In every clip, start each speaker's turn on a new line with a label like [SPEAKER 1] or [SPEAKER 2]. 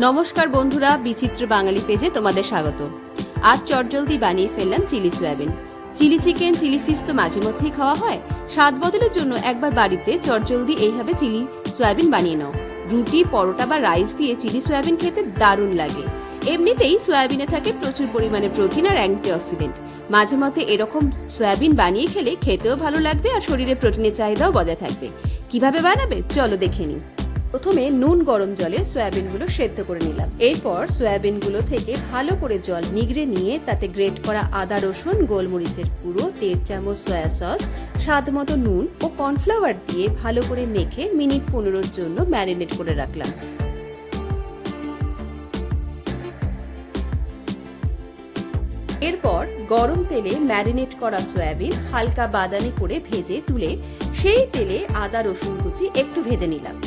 [SPEAKER 1] নমস্কার বন্ধুরা, বিচিত্র বাঙালি পেজে তোমাদের স্বাগত। আজ চটজলদি বানিয়ে ফেললাম chilli soybean. Chilli chicken, chilli fish তো মাঝে মধ্যেই খাওয়া হয়। স্বাদ বদলের জন্য একবার বাড়িতে চটজলদি এইভাবে চিলি সয়াবিন বানিয়ে নাও। রুটি, পরোটা বা রাইস দিয়ে চিলি সয়াবিন খেতে দারুণ লাগে। এমনিতেই সয়াবিনে থাকে প্রচুর পরিমাণে প্রোটিন আর অ্যান্টিঅক্সিডেন্ট। মাঝে মধ্যে এরকম সয়াবিন বানিয়ে খেলে খেতেও ভালো লাগবে আর শরীরে প্রোটিনের চাহিদাও বজায় থাকবে। কীভাবে বানাবে? চলো দেখে নিই। প্রথমে নুন গরম জলে সয়াবিনগুলো সেদ্ধ করে নিলাম। এরপর সয়াবিনগুলো থেকে ভালো করে জল নিগড়ে নিয়ে তাতে গ্রেট করা আদা রসুন, গোলমরিচের গুঁড়ো, দেড় চামচ সয়া সস, স্বাদ মতো নুন ও কর্নফ্লাওয়ার দিয়ে ভালো করে মেখে মিনিট পনেরোর জন্য ম্যারিনেট করে রাখলাম। এরপর গরম তেলে ম্যারিনেট করা সয়াবিন হালকা বাদামি করে ভেজে তুলে সেই তেলে আদা রসুন কুচি একটু ভেজে নিলাম।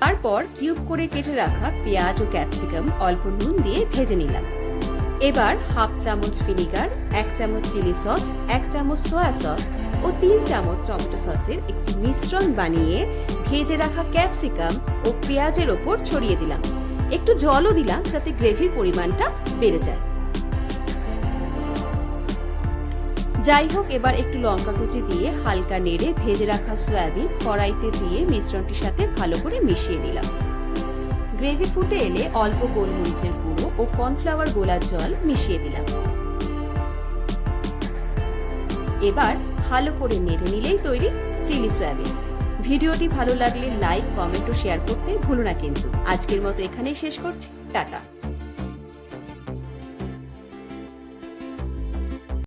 [SPEAKER 1] তারপর কিউব করে কেটে রাখা পেঁয়াজ ও ক্যাপসিকাম অল্প নুন দিয়ে ভেজে নিলাম। এবার হাফ চামচ ভিনিগার, এক চামচ চিলি সস, এক চামচ সয়া সস ও তিন চামচ টমেটো সসের একটি মিশ্রণ বানিয়ে ভেজে রাখা ক্যাপসিকাম ও পেঁয়াজের ওপর ছড়িয়ে দিলাম। একটু জলও দিলাম যাতে গ্রেভির পরিমাণটা বেড়ে যায়। যাই হোক, এবার একটু লঙ্কা কুচি দিয়ে হালকা নেড়ে ভেজে রাখা সয়াবিন কড়াইতে দিয়ে মিশ্রণটির সাথে ভালো করে মিশিয়ে নিলাম। গ্রেভি ফুটে এলে অল্প গোলমরিচের গুঁড়ো ও কর্নফ্লাওয়ার গোলার জল মিশিয়ে দিলাম। এবার ভালো করে নেড়ে নিলেই তৈরি চিলি সয়াবিন। ভিডিওটি ভালো লাগলে লাইক, কমেন্ট ও শেয়ার করতে ভুলো না কিন্তু। আজকের মতো এখানেই শেষ করছি। টাটা।